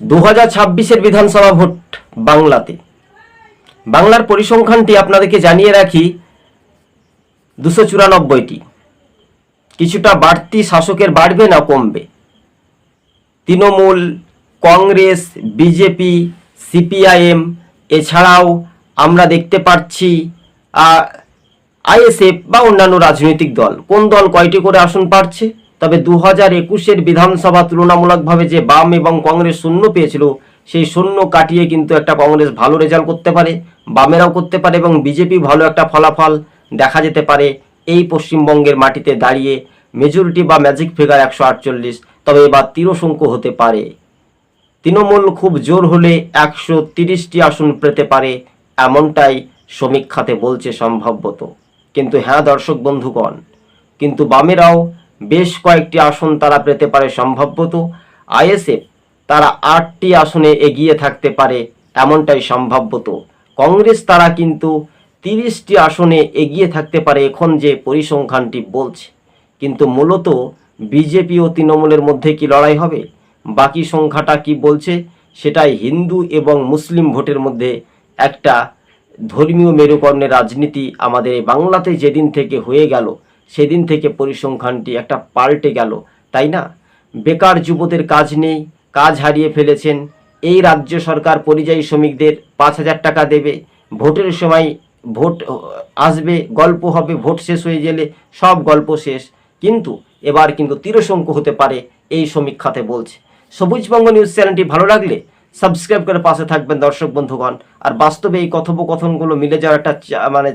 দু হাজার ছাব্বিশের বিধানসভা ভোট বাংলাতে। বাংলার পরিসংখ্যানটি আপনাদেরকে জানিয়ে রাখি, দুশো চুরানব্বইটি। কিছুটা বাড়তি শাসকের বাড়বে না, কমবে। তৃণমূল, কংগ্রেস, বিজেপি, সিপিআইএম, এছাড়াও আমরা দেখতে পাচ্ছি আইএসএফ বা অন্যান্য রাজনৈতিক দল। কোন দল কয়টি করে আসন পাচ্ছে তবে দু হাজার একুশের বিধানসভা তুলনামূলকভাবে যে বাম এবং কংগ্রেস শূন্য পেয়েছিল, সেই শূন্য কাটিয়ে কিন্তু একটা কংগ্রেস ভালো রেজাল্ট করতে পারে, বামেরাও করতে পারে এবং বিজেপি ভালো একটা ফলাফল দেখা যেতে পারে এই পশ্চিমবঙ্গের মাটিতে দাঁড়িয়ে। মেজরিটি বা ম্যাজিক ফিগার একশো আটচল্লিশ, তবে এবার তিরসংখ্য হতে পারে। তৃণমূল খুব জোর হলে একশো তিরিশটি আসন পেতে পারে, এমনটাই সমীক্ষাতে বলছে সম্ভবত কিন্তু হ্যাঁ দর্শক বন্ধুগণ, কিন্তু বামেরাও বেশ কয়েকটি আসন তারা পেতে পারে সম্ভবত আইএসএফ তারা আটটি আসনে এগিয়ে থাকতে পারে এমনটাই সম্ভবত কংগ্রেস তারা কিন্তু তিরিশটি আসনে এগিয়ে থাকতে পারে এখন যে পরিসংখ্যানটি বলছে। কিন্তু মূলত বিজেপি ও তৃণমূলের মধ্যে কি লড়াই হবে? বাকি সংখ্যাটা কি বলছে? সেটাই হিন্দু এবং মুসলিম ভোটের মধ্যে একটা ধর্মীয় মেরুকরণের রাজনীতি আমাদের বাংলাতে যেদিন থেকে হয়ে গেল সেদিন থেকে পরিসংখ্যানটি একটা পাল্টে গেল, তাই না? বেকার যুবদের কাজ নেই, কাজ হারিয়ে ফেলেছেন। এই রাজ্য সরকার পরিযায়ী শ্রমিকদের পাঁচ হাজার টাকা দেবে। ভোটের সময় ভোট আসবে, গল্প হবে, ভোট শেষ হয়ে গেলে সব গল্প শেষ। কিন্তু এবার কিন্তু তিরসংখ্য হতে পারে, এই সমীক্ষাতে বলছে। সবুজবঙ্গ নিউজ চ্যানেলটি ভালো লাগলে সাবস্ক্রাইব করে পাশে থাকবেন দর্শক বন্ধুগণ। আর বাস্তবে এই কথোপকথনগুলো মিলে যাওয়ার একটা মানে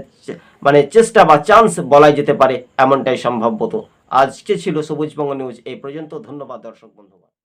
মানে চেষ্টা বা চান্স বলাই যেতে পারে, এমনটাই সম্ভাব্যত আজকে ছিল সবুজবঙ্গ নিউজ, এই পর্যন্ত ধন্যবাদ দর্শক বন্ধুগণ।